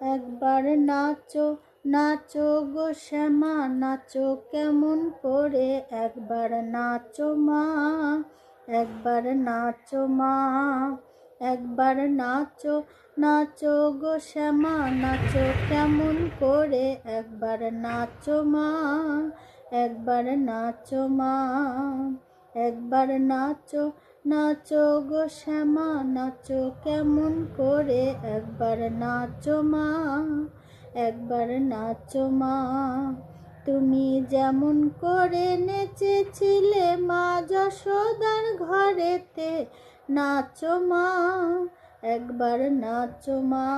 একবার নাচো নাচো গো শ্যামা, নাচো কেমন করে? একবার নাচো মা, একবার নাচো মা, একবার নাচো নাচো গো শ্যামা, নাচো কেমন করে? একবার নাচো মা, একবার নাচো মা, একবার নাচো নাচো গো শ্যামা, নাচো কেমন করে? একবার নাচো মা, একবার নাচো মা। তুমি যেমন করে নেচেছিলে মা যশোদার ঘরেতে, নাচো মা, একবার নাচো মা।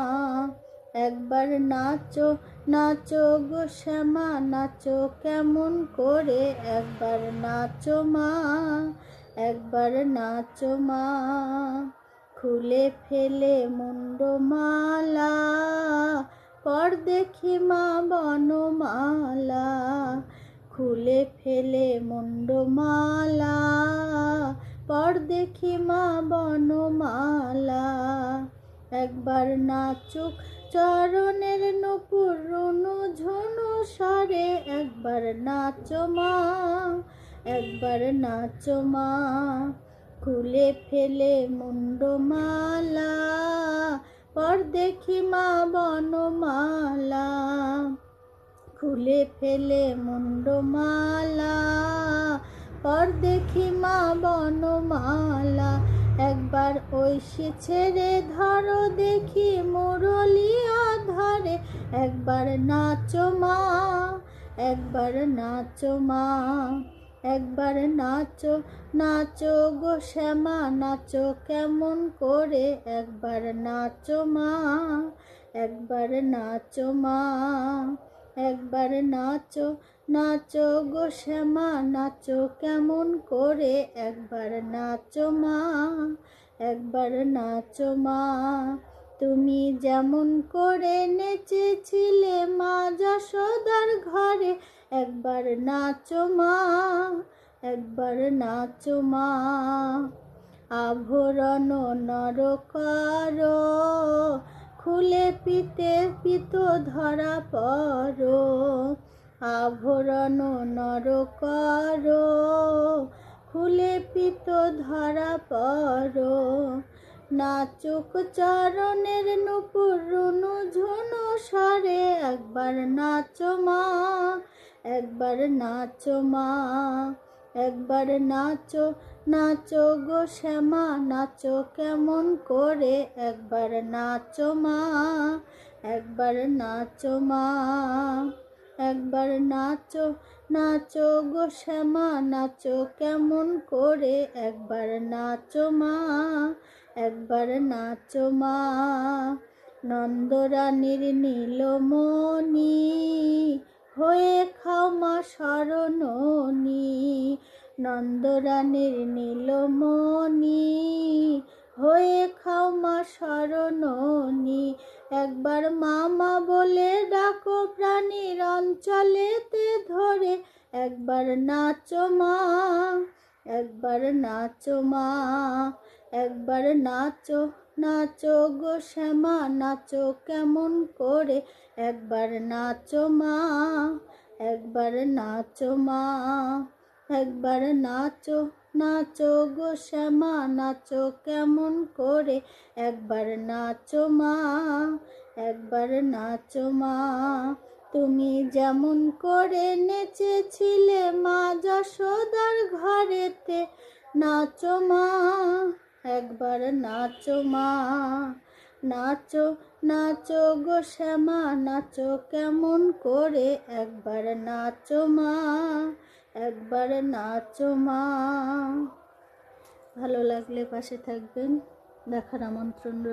একবার নাচো নাচো গো শ্যামা, নাচো কেমন করে? একবার নাচো মা। একবার নাচো মা, খুলে ফেলে মুন্ডমালা, পর দেখি মা বনমালা, খুলে ফেলে মুন্ডমালা, পর দেখি মা বনমালা। একবার নাচুক চরণের নপুর ঝুনু সরে একবার নাচো মা একবার নাচো মা, খুলে ফেলে মুন্ডমালা পর দেখি মা বনমালা। খুলে ফেলে মুন্ডমালা পর দেখি মা বনমালা। একবার ঐশী ছেড়ে ধরো দেখি মুরলিয়া ধরে একবার নাচো মা, একবার নাচো মা। একবার নাচো নাচো গো শ্যামা, নাচো কেমন করে? একবার নাচো মা, একবার নাচো মা, একবার নাচো নাচো গো শ্যামা, নাচো কেমন করে? একবার নাচো মা, একবার নাচো মা। তুমি যেমন করে নেচেছিলে মা যশোদার ঘরে একবার নাচো মা, একবার নাচো মা। আভরণ নরকার, খুলে পিতে পিত ধরা পর। আভরণ নরকার, খুলে পিত ধরা পর। নাচুক চরণের নুপুর রুনু ঝুনু সরে একবার নাচো মা একবার নাচো মা, একবার নাচো নাচো গো শ্যামা, নাচো কেমন করে? একবার নাচো মা, একবার নাচো মা, একবার নাচো নাচো গো শ্যামা, নাচো কেমন করে? একবার নাচো মা, একবার নাচো মা, নন্দরানীর নীলমণি হয়ে খাও মা শরণনি, নন্দরানীর নীলমণি। হয়ে খাও মা শরণনি, একবার মামা বলে ডাকো প্রাণীর অঞ্চলেতে ধরে। একবার নাচো মা, একবার নাচো মা, একবার নাচো নাচো গো শ্যামা, নাচো কেমন করে? একবার নাচো মা, একবার নাচো মা, একবার নাচো নাচো গো শ্যামা, নাচো কেমন করে? একবার নাচো মা, একবার নাচো মা। তুমি যেমন করে নেচেছিলে মা, যশোদার ঘরেতে নাচো মা। একবার নাচো মা, নাচো নাচো গো শ্যামা, নাচো কেমন করে? একবার নাচো মা, একবার নাচো মা। ভালো লাগলে পাশে থাকবেন, দেখার আমন্ত্রণ